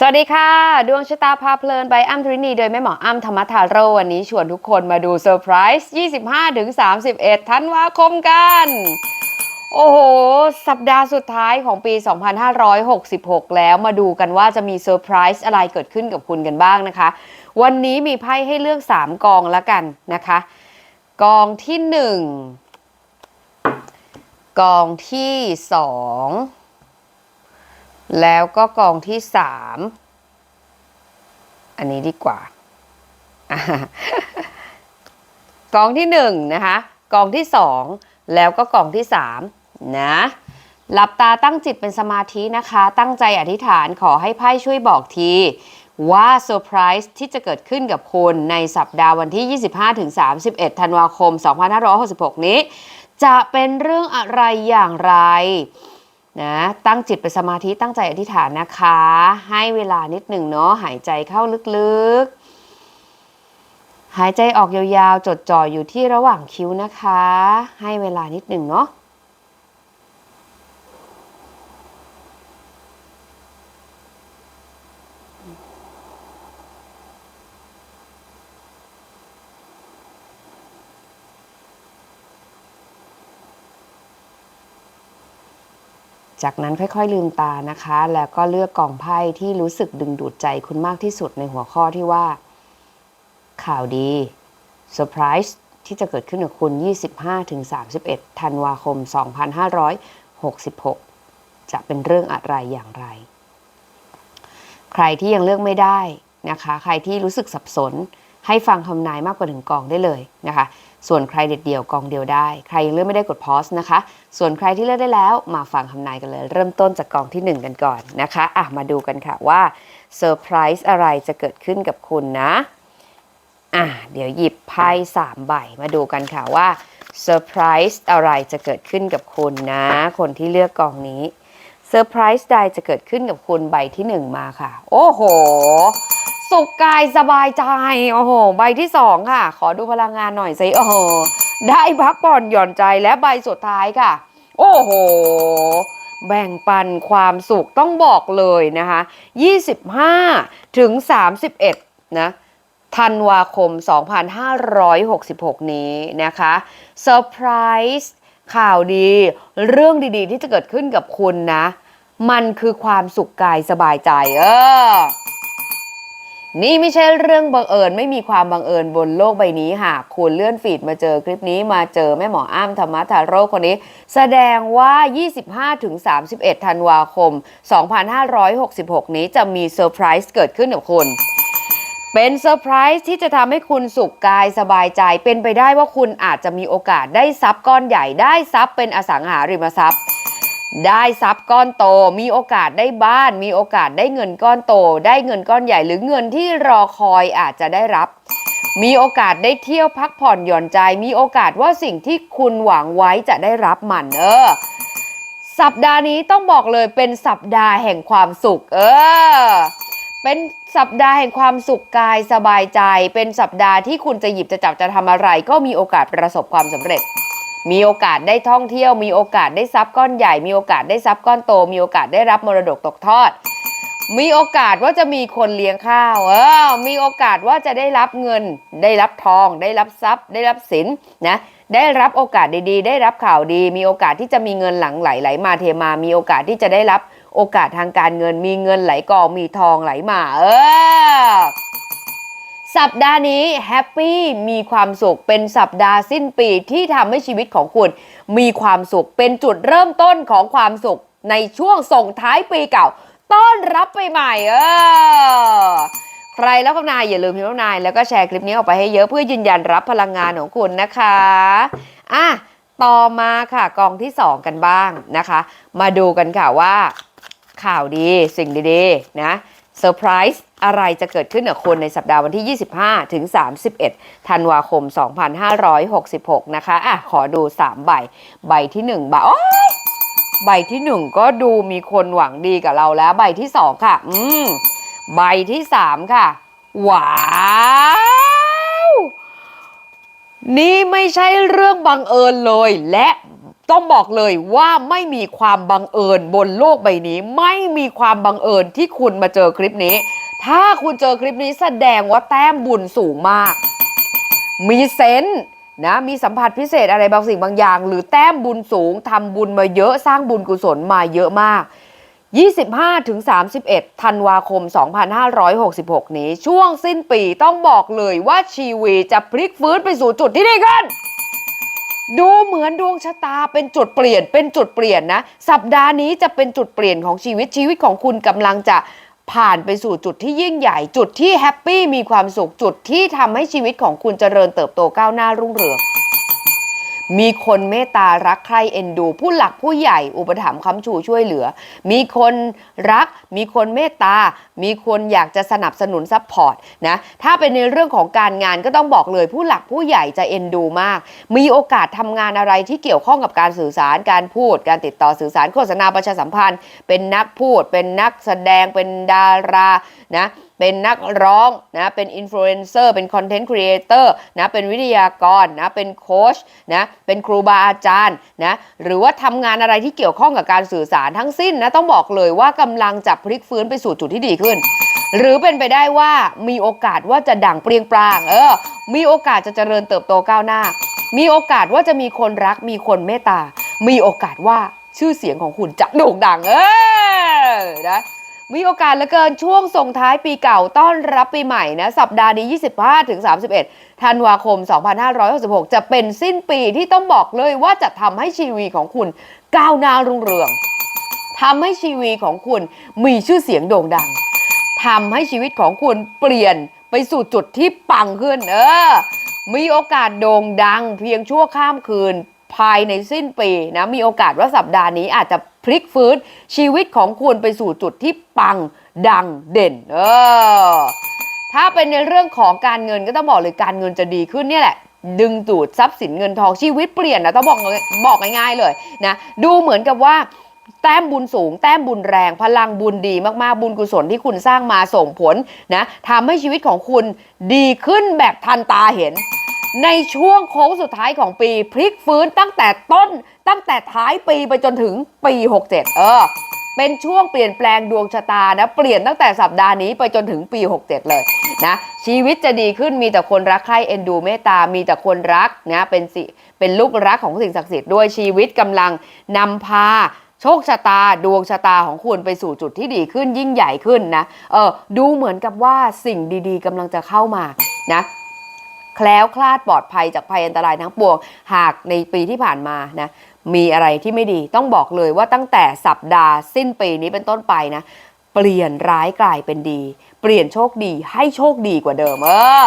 สวัสดีค่ะ ดวงชะตาพาเพลินใบอ้ำทรินีโดยแม่หมออ้ำธรรมทาโรวันนี้ชวนทุกคนมาดูเซอร์ไพรส์25-31 ธันวาคมกัน โอ้โห สัปดาห์สุดท้ายของปี 2566 แล้วมาดูกันว่าจะมีเซอร์ไพรส์อะไรเกิดขึ้นกับคุณกันบ้างนะคะ วันนี้มีไพ่ให้เลือก 3 กองแล้วกันนะคะ กองที่ 1 กองที่ 2 แล้วก็กองที่3อันนี้ดีกว่าอะกองที่1นะคะ กองที่2แล้วก็กองที่3นะหลับตาตั้งจิตเป็นสมาธินะคะ ตั้งใจอธิษฐานขอให้ไพ่ช่วยบอกที ว่าเซอร์ไพรส์ที่จะเกิดขึ้นกับคุณในสัปดาห์วันที่ 25-31 ธันวาคม 2566 นี้ จะเป็นเรื่องอะไรอย่างไร นะตั้งจิตเป็นสมาธิตั้งใจอธิษฐานนะคะ ให้เวลานิดหนึ่งเนาะหายใจเข้าลึกๆ หายใจออกยาวๆ จดจ่ออยู่ที่ระหว่างคิ้วนะคะ ให้เวลานิดหนึ่งเนาะ จากนั้นค่อยๆลืมตานะคะ แล้วก็เลือกกองไพ่ที่รู้สึกดึงดูดใจคุณมากที่สุดในหัวข้อที่ว่า ข่าวดีเซอร์ไพรส์ที่จะเกิดขึ้นกับคุณ 25-31 ธันวาคม 2566 จะเป็นเรื่องอะไรอย่างไร ใครที่ยังเลือกไม่ได้นะคะ ใครที่รู้สึกสับสน ให้ฟังคำนายมากกว่าหนึ่งกองได้เลยนะคะ ส่วนใครเด็ดเดี่ยวกองเดียวได้ ใครยังเลือกไม่ได้กดพอสนะคะ ส่วนใครที่เลือกได้แล้วมาฟังคำนายกันเลย เริ่มต้นจากกองที่ 1 กันก่อนนะคะอะมาดูกันค่ะว่าเซอร์ไพรส์อะไรจะเกิดขึ้นกับคุณนะอะเดี๋ยวหยิบไพ่สามใบมาดูกันค่ะว่าเซอร์ไพรส์อะไรจะเกิดขึ้นกับคุณนะ คนที่เลือกกองนี้เซอร์ไพรส์ใดจะเกิดขึ้นกับคุณใบที่หนึ่งมาค่ะ โอ้โห สุขกายสบายใจ โอ้โห ใบที่สองค่ะ ขอดูพลังงานหน่อยสิโอ้โห ได้พักผ่อนหย่อนใจและใบสุดท้ายค่ะ โอ้โห แบ่งปันความสุขต้องบอกเลยนะคะ 25 ถึง 31 นะธันวาคม 2566 นี้นะคะเซอร์ไพรส์ข่าวดี เรื่องดีๆ ที่จะเกิดขึ้นกับคุณนะ มันคือความสุขกายสบายใจ เออ นี่ไม่ใช่เรื่องบังเอิญไม่มีความบังเอิญบนโลกใบนี้หากคุณเลื่อนฟีดมาเจอคลิปนี้มาเจอแม่หมออ้ำธรรมทาโร่คนนี้ แสดงว่า 25-31 ธันวาคม 2566 นี้จะมีเซอร์ไพรส์เกิดขึ้นกับคุณเป็นเซอร์ไพรส์ที่จะทำให้คุณสุขกายสบายใจ เป็นไปได้ว่าคุณอาจจะมีโอกาสได้ทรัพย์ก้อนใหญ่ได้ทรัพย์เป็นอสังหาริมทรัพย์ ได้ทรัพย์ก้อนโต มีโอกาสได้บ้าน มีโอกาสได้เงินก้อนโต ได้เงินก้อนใหญ่หรือเงินที่รอคอยอาจจะได้รับ มีโอกาสได้เที่ยวพักผ่อนหย่อนใจ มีโอกาสว่าสิ่งที่คุณหวังไว้จะได้รับมันเออ สัปดาห์นี้ต้องบอกเลยเป็นสัปดาห์แห่งความสุข เออ เป็นสัปดาห์แห่งความสุขกายสบายใจ เป็นสัปดาห์ที่คุณจะหยิบจะจับจะทำอะไร ก็มีโอกาสประสบความสำเร็จ มีโอกาสได้ท่องเที่ยว มีโอกาสได้ทรัพย์ก้อนใหญ่ มีโอกาสได้ทรัพย์ก้อนโต มีโอกาสได้รับมรดกตกทอด มีโอกาสว่าจะมีคนเลี้ยงข้าว เออ มีโอกาสว่าจะได้รับเงิน ได้รับทอง ได้รับทรัพย์ ได้รับสินนะ ได้รับโอกาสดีๆ ได้รับข่าวดี มีโอกาสที่จะมีเงินหลังไหลไหลมาเทมา มีโอกาสที่จะได้รับโอกาสทางการเงิน มีเงินไหลกอง มีทองไหลมา เออ สัปดาห์นี้แฮปปี้มีความสุขเป็นสัปดาห์สิ้นปีที่ทำให้ชีวิตของคุณ มีความสุขเป็นจุดเริ่มต้นของความสุขในช่วงส่งท้ายปีเก่า ต้อนรับไปใหม่เออใครแล้วคำนายอย่าลืมพิมพ์คำนายแล้วก็แชร์คลิปนี้ออกไปให้เยอะเพื่อยืนยันรับพลังงานของคุณนะคะอะต่อมาค่ะกองที่ 2 กันบ้างนะคะ มาดูกันค่ะว่า ข่าวดีสิ่งดีๆนะ เซอร์ไพรส์อะไรจะเกิดขึ้นกับคุณในสัปดาห์วันที่ 25 ถึง 31 ธันวาคม 2566 นะคะ อะ ขอดู 3 ใบ ใบที่ 1 ใบโอ๊ยใบที่ 1 ก็ดูมีคนหวังดีกับเราแล้ว ใบที่ 2 ค่ะ อืม ใบที่ 3 ค่ะ ว้าว นี่ไม่ใช่เรื่องบังเอิญเลยและ ต้องบอกเลยว่าไม่มีความบังเอิญบนโลกใบนี้ ไม่มีความบังเอิญที่คุณมาเจอคลิปนี้ ถ้าคุณเจอคลิปนี้แสดงว่าแต้มบุญสูงมาก มีเซนส์นะมีสัมผัสพิเศษอะไรบางสิ่งบางอย่าง หรือแต้มบุญสูงทำบุญมาเยอะสร้างบุญกุศลมาเยอะมาก 25ถึง31ธันวาคม 2566 นี้ ช่วงสิ้นปีต้องบอกเลยว่าชีวีจะพลิกฟื้นไปสู่จุดที่ดีขึ้น ดูเหมือนดวงชะตาเป็นจุดเปลี่ยนเป็นจุดเปลี่ยนนะ สัปดาห์นี้จะเป็นจุดเปลี่ยนของชีวิตชีวิตของคุณกำลังจะผ่านไปสู่จุดที่ยิ่งใหญ่ จุดที่แฮปปี้มีความสุขจุดที่ทำให้ชีวิตของคุณเจริญเติบโตก้าวหน้ารุ่งเรือง มีคนเมตตารักใคร่เอ็นดู ผู้หลักผู้ใหญ่อุปถัมภ์ค้ำชูช่วยเหลือ มีคนรัก มีคนเมตตา มีคนอยากจะสนับสนุนซัพพอร์ตนะถ้าเป็นในเรื่องของการงานก็ต้องบอกเลย ผู้หลักผู้ใหญ่จะเอ็นดูมาก มีโอกาสทำงานอะไรที่เกี่ยวข้องกับการสื่อสารการพูด การติดต่อสื่อสารโฆษณาประชาสัมพันธ์ เป็นนักพูด เป็นนักแสดงเป็นดารานะเป็นนักร้องนะ เป็นอินฟลูเอนเซอร์ เป็นคอนเทนต์ครีเอเตอร์นะ เป็นวิทยากรนะ เป็นโค้ชนะ เป็นครูบาอาจารย์นะหรือว่าทำงานอะไรที่เกี่ยวข้องกับการสื่อสารทั้งสิ้นนะต้องบอกเลยว่ากำลังจะพลิกฟื้นไปสู่จุดที่ดีขึ้น หรือเป็นไปได้ว่ามีโอกาสว่าจะดังเปรียงปรางเออมีโอกาสจะเจริญเติบโตก้าวหน้า มีโอกาสว่าจะมีคนรักมีคนเมตตา มีโอกาสว่าชื่อเสียงของคุณจะโด่งดังเออนะ มีโอกาสเหลือเกินช่วงส่งท้ายปีเก่าต้อนรับปีใหม่นะสัปดาห์นี้ 25 ถึง 31 ธันวาคม 2566 จะเป็นสิ้นปีที่ต้องบอกเลยว่าจะทำให้ชีวิตของคุณก้าวหน้ารุ่งเรืองทำให้ชีวิตของคุณมีชื่อเสียงโด่งดังทำให้ชีวิตของคุณเปลี่ยนไปสู่จุดที่ปังขึ้น เออ มีโอกาสโด่งดัง เพียงชั่วข้ามคืนภายในสิ้นปีนะมีโอกาสว่าสัปดาห์นี้อาจจะ ลิกฟื้น ชีวิตของคุณไปสู่จุดที่ปังดังเด่น เออ ถ้าเป็นในเรื่องของการเงินก็ต้องบอกเลยการเงินจะดีขึ้นเนี่ยแหละดึงดูดทรัพย์สินเงินทองชีวิตเปลี่ยนนะต้องบอกบอกง่ายๆเลยนะดูเหมือนกับว่าแต้มบุญสูง แต้มบุญแรง พลังบุญดีมากๆ บุญกุศลที่คุณสร้างมาส่งผลนะทำให้ชีวิตของคุณดีขึ้นแบบทันตาเห็น ในช่วงโค้งสุดท้ายของปี พลิกฟื้นตั้งแต่ต้นตั้งแต่ท้ายปีไปจนถึงปี 67 เออ เป็นช่วงเปลี่ยนแปลงดวงชะตานะ เปลี่ยนตั้งแต่สัปดาห์นี้ไปจนถึงปี 67 เลยนะ ชีวิตจะดีขึ้นมีแต่คนรักใคร่เอ็นดูเมตตา มีแต่คนรักนะเป็นสิเป็นลูกรักของสิ่งศักดิ์สิทธิ์ด้วยชีวิตกำลังนำพาโชคชะตาดวงชะตาของคุณไปสู่จุดที่ดีขึ้นยิ่งใหญ่ขึ้นนะ เออดูเหมือนกับว่าสิ่งดีๆกำลังจะเข้ามานะ แคล้วคลาดปลอดภัยจากภัยอันตรายทั้งปวง หากในปีที่ผ่านมานะมีอะไรที่ไม่ดีต้องบอกเลยว่าตั้งแต่สัปดาห์สิ้นปีนี้เป็นต้นไปนะ เปลี่ยนร้ายกลายเป็นดี เปลี่ยนโชคดีให้โชคดีกว่าเดิมเออ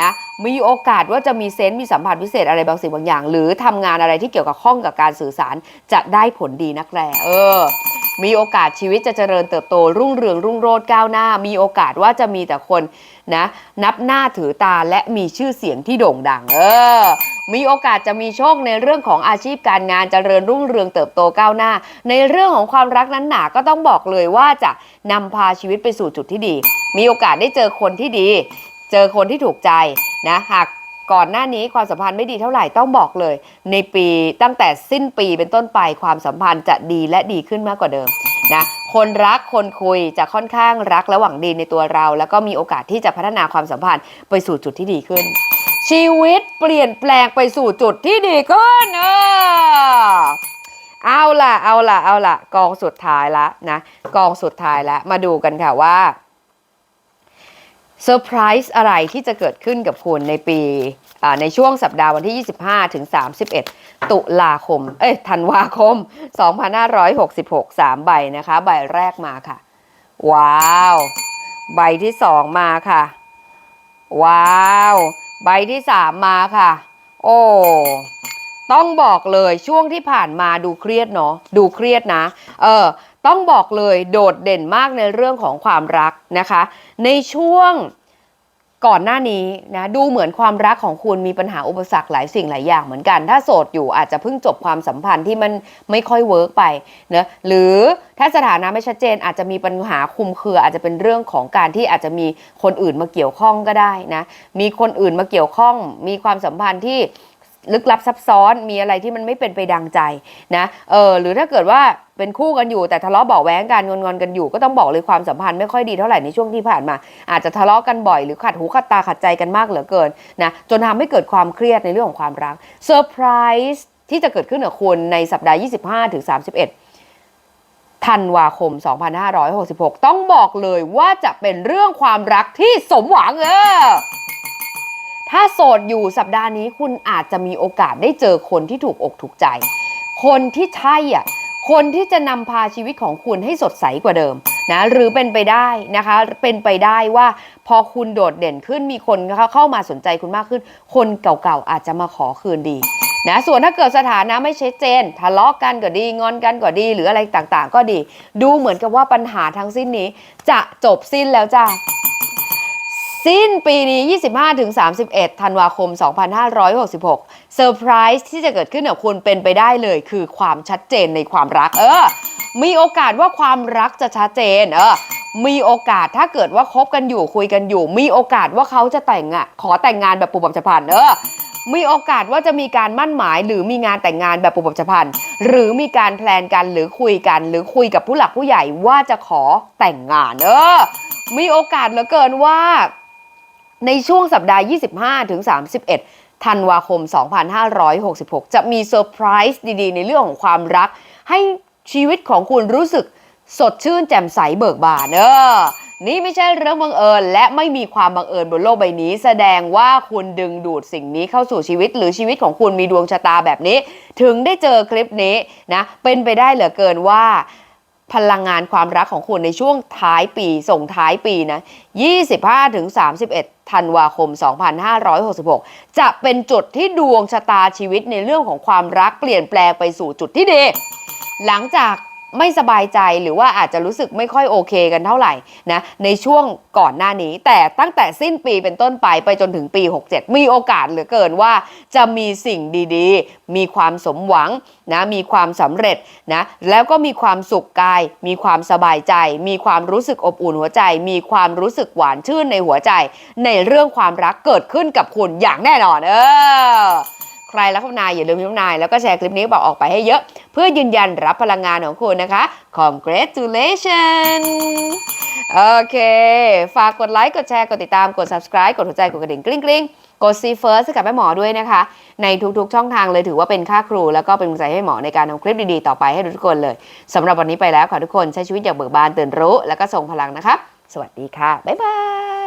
นะมีโอกาสว่าจะมีเซนต์มีสัมผัสพิเศษอะไรบางสิ่งบางอย่าง หรือทำงานอะไรที่เกี่ยวกับข้องกับการสื่อสารจะได้ผลดีนักแลเออ มีโอกาสชีวิตจะเจริญเติบโต รุ่งเรืองรุ่งโรจน์ก้าวหน้า มีโอกาสว่าจะมีแต่คนนะนับหน้าถือตาและมีชื่อเสียงที่โด่งดัง เออ มีโอกาสจะมีโชคในเรื่องของอาชีพการงานเจริญรุ่งเรืองเติบโตก้าวหน้า ในเรื่องของความรักนั้นหนาก็ต้องบอกเลยว่าจะนำพาชีวิตไปสู่จุดที่ดี มีโอกาสได้เจอคนที่ดี เจอคนที่ถูกใจนะหาก ก่อนหน้านี้ความสัมพันธ์ไม่ดีเท่าไหร่ต้องบอกเลย ในปีตั้งแต่สิ้นปีเป็นต้นไปความสัมพันธ์จะดีและดีขึ้นมากกว่าเดิมนะคนรักคนคุยจะค่อนข้างรักและหวังดีในตัวเรา แล้วก็มีโอกาสที่จะพัฒนาความสัมพันธ์ไปสู่จุดที่ดีขึ้น ชีวิตเปลี่ยนแปลงไปสู่จุดที่ดีขึ้นเออเอาล่ะเอาล่ะเอาล่ะกองสุดท้ายละนะกองสุดท้ายละมาดูกันค่ะว่า เซอร์ไพรส์อะไรที่จะเกิดขึ้นกับคุณในปีในช่วงสัปดาห์วันที่ 25 ถึง 31 ตุลาคม เอ้ยธันวาคม 2566 3 ใบนะคะ ใบแรกมาค่ะ ว้าว ใบที่ 2 มาค่ะ ว้าว ใบที่ 3 มาค่ะ โอ้ ต้องบอกเลยช่วงที่ผ่านมาดูเครียดเนาะ ดูเครียดนะ เออ ต้องบอกเลยโดดเด่นมากในเรื่องของความรักนะคะ ในช่วงก่อนหน้านี้นะดูเหมือนความรักของคุณมีปัญหาอุปสรรคหลายสิ่งหลายอย่างเหมือนกัน ถ้าโสดอยู่อาจจะเพิ่งจบความสัมพันธ์ที่มันไม่ค่อยเวิร์กไปนะหรือถ้าสถานะไม่ชัดเจนอาจจะมีปัญหาคุมเครือ อาจจะเป็นเรื่องของการที่อาจจะมีคนอื่นมาเกี่ยวข้องก็ได้นะมีคนอื่นมาเกี่ยวข้อง มีความสัมพันธ์ที่ ลึกลับซับซ้อนมีอะไรที่มันไม่เป็นไปดังใจนะเออหรือถ้าเกิดว่าเป็นคู่กันอยู่แต่ทะเลาะเบาะแว้งกันงอนๆกันอยู่ก็ต้องบอกเลยความสัมพันธ์ไม่ค่อยดีเท่าไหร่ในช่วงที่ผ่านมา อาจจะทะเลาะกันบ่อยหรือขัดหูขัดตาขัดใจกันมากเหลือเกินนะจนทำให้เกิดความเครียดในเรื่องของความรักเซอร์ไพรส์ที่จะเกิดขึ้นกับคุณในสัปดาห์ 25ถึง31 ธันวาคม 2566 ต้องบอกเลยว่าจะเป็นเรื่องความรักที่สมหวังเออ ถ้าโสดอยู่สัปดาห์นี้คุณอาจจะมีโอกาสได้เจอคนที่ถูกอกถูกใจ คนที่ใช่อะคนที่จะนำพาชีวิตของคุณให้สดใสกว่าเดิมนะหรือเป็นไปได้นะคะ เป็นไปได้ว่าพอคุณโดดเด่นขึ้นมีคนเข้ามาสนใจคุณมากขึ้น คนเก่าๆอาจจะมาขอคืนดีนะส่วนถ้าเกิดสถานะไม่ชัดเจน ทะเลาะกันก็ดีงอนกันก็ดี หรืออะไรต่างๆ ก็ดี ดูเหมือนกับว่าปัญหาทั้งสิ้นนี้ จะจบสิ้นแล้วจ้า สิ้นปีนี้ 25-31 ธันวาคม 2566 เซอร์ไพรส์ที่จะเกิดขึ้นกับคุณเป็นไปได้เลย คือความชัดเจนในความรัก เออ มีโอกาสว่าความรักจะชัดเจน เออ มีโอกาสถ้าเกิดว่าคบกันอยู่คุยกันอยู่ มีโอกาสว่าเขาจะแต่งอะ ขอแต่งงานแบบปุบปับฉพันเออ มีโอกาสว่าจะมีการมั่นหมาย หรือมีงานแต่งงานแบบปุบปับฉพันหรือมีการแพลนกันหรือคุยกัน หรือคุยกับผู้หลักผู้ใหญ่ว่าจะขอแต่งงาน เออมีโอกาสเหลือเกินว่า ในช่วงสัปดาห์ 25 ถึง 31 ธันวาคม 2566 จะมีเซอร์ไพรส์ดีๆ ในเรื่องของความรัก ให้ชีวิตของคุณรู้สึกสดชื่นแจ่มใสเบิกบานเออนี่ไม่ใช่เรื่องบังเอิญ และไม่มีความบังเอิญบนโลกใบนี้ แสดงว่าคุณดึงดูดสิ่งนี้เข้าสู่ชีวิต หรือชีวิตของคุณมีดวงชะตาแบบนี้ ถึงได้เจอคลิปนี้นะเป็นไปได้เหลือเกินว่า พลังงานความรักของคุณในช่วงท้ายปี ส่งท้ายปีนะ 25ถึง31 ธันวาคม 2566 จะเป็นจุดที่ดวงชะตาชีวิตในเรื่องของความรักเปลี่ยนแปลงไปสู่จุดที่ดี หลังจาก ไม่สบายใจหรือว่าอาจจะรู้สึกไม่ค่อยโอเคกันเท่าไหร่นะในช่วงก่อนหน้านี้ แต่ตั้งแต่สิ้นปีเป็นต้นไปไปจนถึงปี 67 มีโอกาสเหลือเกินว่าจะมีสิ่งดีๆ มีความสมหวังนะมีความสำเร็จนะแล้วก็มีความสุขกาย มีความสบายใจ มีความรู้สึกอบอุ่นหัวใจ มีความรู้สึกหวานชื่นในหัวใจ ในเรื่องความรักเกิดขึ้นกับคุณอย่างแน่นอนเออ ใครรักคุณนายอย่าลืมพิมพ์นายแล้วก็แชร์คลิปนี้บอกออกไปให้เยอะ เพื่อยืนยันรับพลังงานของคุณนะคะ congratulations โอเค ฝากกดไลค์ กดแชร์ กดติดตาม กด subscribe กดหัวใจ กดกระดิ่งกริ๊งกริ๊งกด see first กับแม่หมอด้วยนะคะ ในทุกๆช่องทางเลยถือว่าเป็นค่าครู แล้วก็เป็นกำลังใจให้หมอในการทำคลิปดีๆ ต่อไปให้ทุกคนเลยสำหรับวันนี้ไปแล้วค่ะทุกคนใช้ชีวิตอย่างเบิกบานตื่นรู้ แล้วก็ทรงพลังนะคะ สวัสดีค่ะ บ๊ายบาย